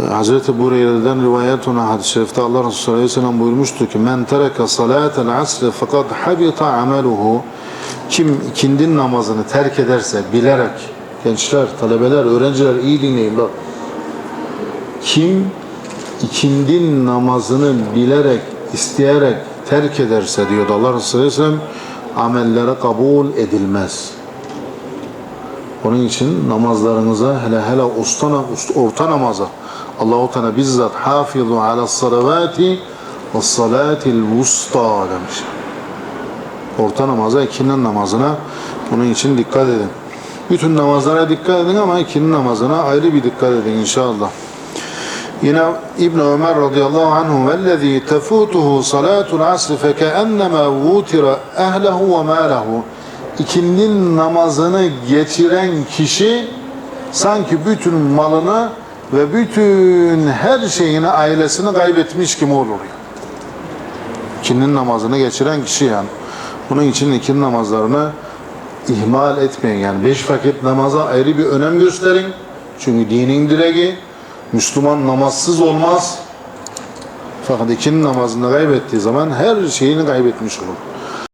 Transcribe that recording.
Hazreti Bureyre'den rivayet olan hadis-i şerifte Allah Resulü sallallahu aleyhi buyurmuştur ki men tereke salatel asr fakat habita ameluhu kim ikindin namazını terk ederse bilerek gençler, talebeler, öğrenciler iyi dinleyin bak kim ikindin namazını bilerek, isteyerek terk ederse diyordu Allah Resulü sallallahu aleyhi amellere kabul edilmez. Onun için namazlarınıza hele hele usta, orta namaza Allahu Teala bizzat hafizu ala salavati ve salatil vusta demiş. Orta namaza, ikinin namazına bunun için dikkat edin. Bütün namazlara dikkat edin ama ikinin namazına ayrı bir dikkat edin inşallah. Yine İbn Ömer radıyallahu anhu vellezî tefutuhu salatul asr fekeennemâ vutira ehlehu ve mâlehu ikindin namazını geçiren kişi sanki bütün malını ve bütün her şeyini ailesini kaybetmiş gibi olur. İkindin namazını geçiren kişi yani. Bunun için ikindi namazlarını ihmal etmeyin. Yani beş vakit namaza ayrı bir önem gösterin. Çünkü dinin direği Müslüman namazsız olmaz. Fakat ikindi namazını kaybettiği zaman her şeyini kaybetmiş olur.